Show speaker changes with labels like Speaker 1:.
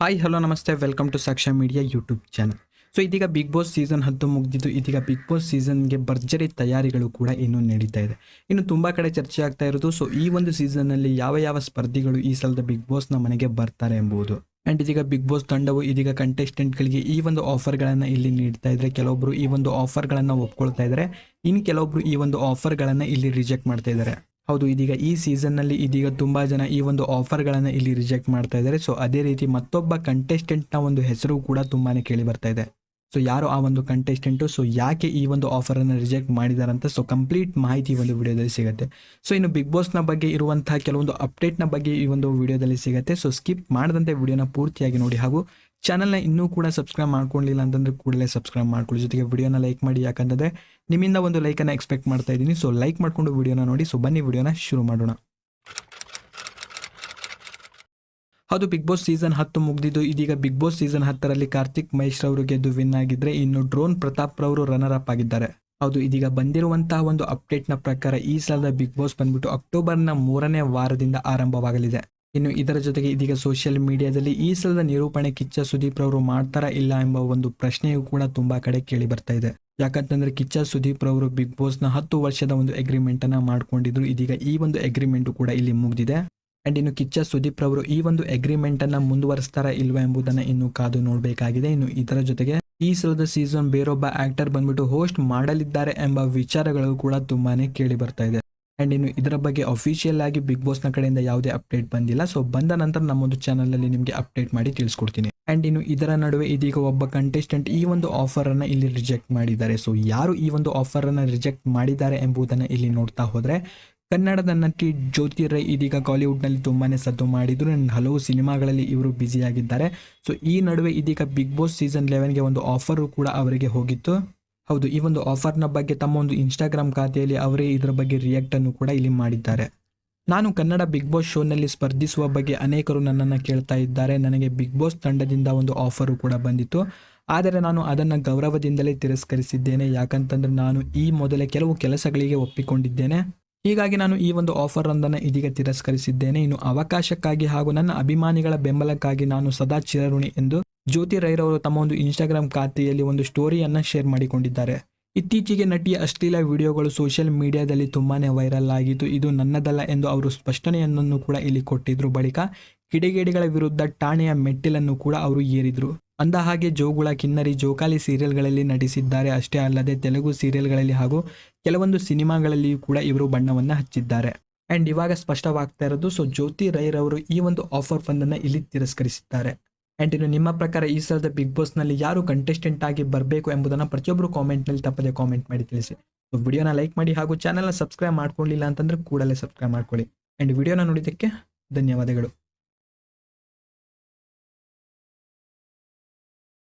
Speaker 1: Hi hello ನಮಸ್ತೆ. Welcome to Saksha media YouTube channel so ಇದೀಗ big Boss season ಹತ್ತು ಮುಗಿದಿದ್ದು, ಇದೀಗ ಬಿಗ್ ಬಾಸ್ ಸೀಸನ್ಗೆ ಭರ್ಜರಿ ತಯಾರಿಗಳು ಕೂಡ ಇನ್ನೂ ನಡೀತಾ ಇದೆ. ಇನ್ನು ತುಂಬ ಕಡೆ ಚರ್ಚೆ ಆಗ್ತಾ ಇರೋದು ಸೊ ಈ ಒಂದು ಸೀಸನ್ನಲ್ಲಿ ಯಾವ ಯಾವ ಸ್ಪರ್ಧಿಗಳು ಈ ಸಲದ ಬಿಗ್ ಬಾಸ್ನ ಮನೆಗೆ ಬರ್ತಾರೆ ಎಂಬುದು ಆ್ಯಂಡ್ ಇದೀಗ ಬಿಗ್ ಬಾಸ್ ತಂಡವು ಇದೀಗ ಕಂಟೆಸ್ಟೆಂಟ್ಗಳಿಗೆ ಈ ಒಂದು ಆಫರ್ಗಳನ್ನು ಇಲ್ಲಿ ನೀಡ್ತಾ ಇದ್ದರೆ ಕೆಲವೊಬ್ಬರು ಈ ಒಂದು ಆಫರ್ಗಳನ್ನು ಒಪ್ಕೊಳ್ತಾ ಇದ್ದಾರೆ ಇನ್ನು ಕೆಲವೊಬ್ಬರು ಈ ಒಂದು ಆಫರ್ಗಳನ್ನು ಇಲ್ಲಿ ರಿಜೆಕ್ಟ್ ಮಾಡ್ತಾ ಇದ್ದಾರೆ ಹೌದು, ಇದೀಗ ಈ ಸೀಸನ್ನಲ್ಲಿ ಇದೀಗ ತುಂಬ ಜನ ಈ ಒಂದು ಆಫರ್ಗಳನ್ನು ಇಲ್ಲಿ ರಿಜೆಕ್ಟ್ ಮಾಡ್ತಾ ಇದ್ದಾರೆ. ಸೊ ಅದೇ ರೀತಿ ಮತ್ತೊಬ್ಬ ಕಂಟೆಸ್ಟೆಂಟ್ನ ಒಂದು ಹೆಸರು ಕೂಡ ತುಂಬಾನೇ ಕೇಳಿ ಬರ್ತಾ ಇದೆ. ಸೊ ಯಾರು ಆ ಒಂದು ಕಂಟೆಸ್ಟೆಂಟು ಸೊ ಯಾಕೆ ಈ ಒಂದು ಆಫರನ್ನು ರಿಜೆಕ್ಟ್ ಮಾಡಿದಾರಂತ ಸೊ ಕಂಪ್ಲೀಟ್ ಮಾಹಿತಿ ಒಂದು ವಿಡಿಯೋದಲ್ಲಿ ಸಿಗುತ್ತೆ. ಸೊ ಇನ್ನು ಬಿಗ್ ಬಾಸ್ನ ಬಗ್ಗೆ ಇರುವಂತಹ ಕೆಲವೊಂದು ಅಪ್ಡೇಟ್ನ ಬಗ್ಗೆ ಈ ಒಂದು ವಿಡಿಯೋದಲ್ಲಿ ಸಿಗುತ್ತೆ. ಸೊ ಸ್ಕಿಪ್ ಮಾಡದಂತೆ ವಿಡಿಯೋನ ಪೂರ್ತಿಯಾಗಿ ನೋಡಿ. ಹಾಗೂ ಚಾನಲ್ನ ಇನ್ನೂ ಕೂಡ ಸಬ್ಸ್ಕ್ರೈಬ್ ಮಾಡ್ಕೊಂಡಿಲ್ಲ ಅಂತಂದ್ರೆ ಕೂಡಲೇ ಸಬ್ಸ್ಕ್ರೈಬ್ ಮಾಡ್ಕೊಳ್ಳಿ. ಜೊತೆಗೆ ವಿಡಿಯೋನ ಲೈಕ್ ಮಾಡಿ, ಯಾಕಂತಂದರೆ ನಿಮ್ಮಿಂದ ಒಂದು ಲೈಕನ್ನು ಎಕ್ಸ್ಪೆಕ್ಟ್ ಮಾಡ್ತಾ ಇದ್ದೀನಿ. ಸೊ ಲೈಕ್ ಮಾಡಿಕೊಂಡು ವಿಡಿಯೋನ ನೋಡಿ. ಸೊ ಬನ್ನಿ ವಿಡಿಯೋನ ಶುರು ಮಾಡೋಣ. ಹೌದು ಬಿಗ್ ಬಾಸ್ ಸೀಸನ್ ಹತ್ತು ಮುಗಿದಿದ್ದು. ಇದೀಗ ಬಿಗ್ ಬಾಸ್ ಸೀಸನ್ ಹತ್ತರಲ್ಲಿ ಕಾರ್ತಿಕ್ ಮಹೇಶ್ ರವರು ಗೆದ್ದು ವಿನ್ ಆಗಿದ್ರೆ ಇನ್ನು ಡ್ರೋನ್ ಪ್ರತಾಪ್ ರವರು ರನ್ನರ್ ಅಪ್ ಆಗಿದ್ದಾರೆ. ಹೌದು, ಇದೀಗ ಬಂದಿರುವಂತಹ ಒಂದು ಅಪ್ಡೇಟ್ನ ಪ್ರಕಾರ ಈ ಸಲದ ಬಿಗ್ ಬಾಸ್ ಬಂದ್ಬಿಟ್ಟು ಅಕ್ಟೋಬರ್ನ ಮೂರನೇ ವಾರದಿಂದ ಆರಂಭವಾಗಲಿದೆ. ಇನ್ನು ಇದರ ಜೊತೆಗೆ ಇದೀಗ ಸೋಷಿಯಲ್ ಮೀಡಿಯಾದಲ್ಲಿ ಈ ಸಲದ ನಿರೂಪಣೆ ಕಿಚ್ಚ ಸುದೀಪ್ ರವರು ಮಾಡ್ತಾರಾ ಇಲ್ಲ ಎಂಬ ಒಂದು ಪ್ರಶ್ನೆಯೂ ಕೂಡ ತುಂಬಾ ಕಡೆ ಕೇಳಿ ಬರ್ತಾ ಇದೆ. ಯಾಕಂತಂದ್ರೆ ಕಿಚ್ಚ ಸುದೀಪ್ ರವರು ಬಿಗ್ ಬಾಸ್ನ ಹತ್ತು ವರ್ಷದ ಒಂದು ಅಗ್ರಿಮೆಂಟ್ ಅನ್ನ ಮಾಡ್ಕೊಂಡಿದ್ರು. ಇದೀಗ ಈ ಒಂದು ಅಗ್ರಿಮೆಂಟ್ ಕೂಡ ಇಲ್ಲಿ ಮುಗಿದಿದೆ. ಅಂಡ್ ಇನ್ನು ಕಿಚ್ಚ ಸುದೀಪ್ ರವರು ಈ ಒಂದು ಅಗ್ರಿಮೆಂಟ್ ಅನ್ನ ಮುಂದುವರಿಸ್ತಾರಾ ಇಲ್ವಾ ಎಂಬುದನ್ನ ಇನ್ನು ಕಾದು ನೋಡಬೇಕಾಗಿದೆ. ಇನ್ನು ಇದರ ಜೊತೆಗೆ ಈ ಸಲದ ಸೀಸನ್ ಬೇರೊಬ್ಬ ಆಕ್ಟರ್ ಬಂದ್ಬಿಟ್ಟು ಹೋಸ್ಟ್ ಮಾಡಲಿದ್ದಾರೆ ಎಂಬ ವಿಚಾರಗಳು ಕೂಡ ತುಂಬಾನೇ ಕೇಳಿ ಬರ್ತಾ ಇದೆ. ಅಂಡ್ ಇನ್ನು ಇದರ ಬಗ್ಗೆ ಅಫಿಷಿಯಲ್ ಆಗಿ ಬಿಗ್ ಬಾಸ್ನ ಕಡೆಯಿಂದ ಯಾವುದೇ ಅಪ್ಡೇಟ್ ಬಂದಿಲ್ಲ. ಸೊ ಬಂದ ನಂತರ ನಮ್ಮೊಂದು ಚಾನಲಲ್ಲಿ ನಿಮಗೆ ಅಪ್ಡೇಟ್ ಮಾಡಿ ತಿಳಿಸ್ಕೊಡ್ತೀನಿ. ಆ್ಯಂಡ್ ಇನ್ನು ಇದರ ನಡುವೆ ಇದೀಗ ಒಬ್ಬ ಕಂಟೆಸ್ಟೆಂಟ್ ಈ ಒಂದು ಆಫರನ್ನು ಇಲ್ಲಿ ರಿಜೆಕ್ಟ್ ಮಾಡಿದ್ದಾರೆ. ಸೊ ಯಾರು ಈ ಒಂದು ಆಫರನ್ನು ರಿಜೆಕ್ಟ್ ಮಾಡಿದ್ದಾರೆ ಎಂಬುದನ್ನು ಇಲ್ಲಿ ನೋಡ್ತಾ ಹೋದರೆ, ಕನ್ನಡದ ನಟಿ ಜ್ಯೋತಿ ರೈ ಇದೀಗ ಕಾಲಿವುಡ್ನಲ್ಲಿ ತುಂಬಾ ಸದ್ದು ಮಾಡಿದ್ರು. ಆ್ಯಂಡ್ ಹಲವು ಸಿನಿಮಾಗಳಲ್ಲಿ ಇವರು ಬ್ಯುಸಿಯಾಗಿದ್ದಾರೆ ಸೊ ಈ ನಡುವೆ ಇದೀಗ ಬಿಗ್ ಬಾಸ್ ಸೀಸನ್ ಲೆವೆನ್ಗೆ ಒಂದು ಆಫರು ಕೂಡ ಅವರಿಗೆ ಹೋಗಿತ್ತು. ಹೌದು, ಈ ಒಂದು ಆಫರ್ನ ಬಗ್ಗೆ ತಮ್ಮ ಒಂದು ಇನ್ಸ್ಟಾಗ್ರಾಮ್ ಖಾತೆಯಲ್ಲಿ ಅವರೇ ಇದರ ಬಗ್ಗೆ ರಿಯಾಕ್ಟ್ ಅನ್ನು ಕೂಡ ಇಲ್ಲಿ ಮಾಡಿದ್ದಾರೆ. ನಾನು ಕನ್ನಡ ಬಿಗ್ ಬಾಸ್ ಶೋನಲ್ಲಿ ಸ್ಪರ್ಧಿಸುವ ಬಗ್ಗೆ ಅನೇಕರು ನನ್ನನ್ನು ಕೇಳ್ತಾ ಇದ್ದಾರೆ. ನನಗೆ ಬಿಗ್ ಬಾಸ್ ತಂಡದಿಂದ ಒಂದು ಆಫರು ಕೂಡ ಬಂದಿತ್ತು. ಆದರೆ ನಾನು ಅದನ್ನು ಗೌರವದಿಂದಲೇ ತಿರಸ್ಕರಿಸಿದ್ದೇನೆ. ಯಾಕಂತಂದರೆ ನಾನು ಈ ಮೊದಲೇ ಕೆಲವು ಕೆಲಸಗಳಿಗೆ ಒಪ್ಪಿಕೊಂಡಿದ್ದೇನೆ. ಹೀಗಾಗಿ ನಾನು ಈ ಒಂದು ಆಫರ್ ಒಂದನ್ನು ಇದೀಗ ತಿರಸ್ಕರಿಸಿದ್ದೇನೆ. ಇನ್ನು ಅವಕಾಶಕ್ಕಾಗಿ ಹಾಗೂ ನನ್ನ ಅಭಿಮಾನಿಗಳ ಬೆಂಬಲಕ್ಕಾಗಿ ನಾನು ಸದಾ ಚಿರಋಣಿ ಎಂದು ಜ್ಯೋತಿ ರೈರವರು ತಮ್ಮ ಒಂದು ಇನ್ಸ್ಟಾಗ್ರಾಮ್ ಖಾತೆಯಲ್ಲಿ ಒಂದು ಸ್ಟೋರಿಯನ್ನು ಶೇರ್ ಮಾಡಿಕೊಂಡಿದ್ದಾರೆ. ಇತ್ತೀಚೆಗೆ ನಟಿಯ ಅಶ್ಲೀಲ ವಿಡಿಯೋಗಳು ಸೋಷಿಯಲ್ ಮೀಡಿಯಾದಲ್ಲಿ ತುಂಬಾ ವೈರಲ್ ಆಗಿದ್ದು, ಇದು ನನ್ನದಲ್ಲ ಎಂದು ಅವರು ಸ್ಪಷ್ಟನೆಯನ್ನು ಕೂಡ ಇಲ್ಲಿ ಕೊಟ್ಟಿದ್ರು. ಬಳಿಕ ಕಿಡಿಗೇಡಿಗಳ ವಿರುದ್ಧ ಠಾಣೆಯ ಮೆಟ್ಟಿಲನ್ನು ಕೂಡ ಅವರು ಏರಿದ್ರು. ಅಂದ ಹಾಗೆ ಜೋಗುಳ ಕಿನ್ನರಿ ಜೋಕಾಲಿ ಸೀರಿಯಲ್ಗಳಲ್ಲಿ ನಟಿಸಿದ್ದಾರೆ. ಅಷ್ಟೇ ಅಲ್ಲದೆ ತೆಲುಗು ಸೀರಿಯಲ್ಗಳಲ್ಲಿ ಹಾಗೂ ಕೆಲವೊಂದು ಸಿನಿಮಾಗಳಲ್ಲಿಯೂ ಕೂಡ ಇವರು ಬಣ್ಣವನ್ನು ಹಚ್ಚಿದ್ದಾರೆ. ಅಂಡ್ ಇವಾಗ ಸ್ಪಷ್ಟವಾಗ್ತಾ ಇರೋದು ಸೊ ಜ್ಯೋತಿ ರೈರವರು ಈ ಒಂದು ಆಫರ್ ಫಂಡನ್ನು ಇಲ್ಲಿ ತಿರಸ್ಕರಿಸಿದ್ದಾರೆ. ಅಂಡ್ ಇನ್ನು ನಿಮ್ಮ ಪ್ರಕಾರ ಈ ಸಲದ ಬಿಗ್ ಬಾಸ್ನಲ್ಲಿ ಯಾರು ಕಂಟೆಸ್ಟೆಂಟ್ ಆಗಿ ಬರಬೇಕು ಎಂಬುದನ್ನು ಪ್ರತಿಯೊಬ್ಬರು ಕಾಮೆಂಟ್ನಲ್ಲಿ ತಪ್ಪದೆ ಕಾಮೆಂಟ್ ಮಾಡಿ ತಿಳಿಸಿ. ಸೊ ವಿಡಿಯೋನ ಲೈಕ್ ಮಾಡಿ ಹಾಗೂ ಚಾನಲ್ನ ಸಬ್ಸ್ಕ್ರೈಬ್ ಮಾಡ್ಕೊಳ್ಳಿಲ್ಲ ಅಂತಂದರೆ ಕೂಡಲೇ ಸಬ್ಸ್ಕ್ರೈಬ್ ಮಾಡ್ಕೊಳ್ಳಿ. ಆ್ಯಂಡ್ ವಿಡಿಯೋನ ನೋಡಿದ್ದಕ್ಕೆ ಧನ್ಯವಾದಗಳು.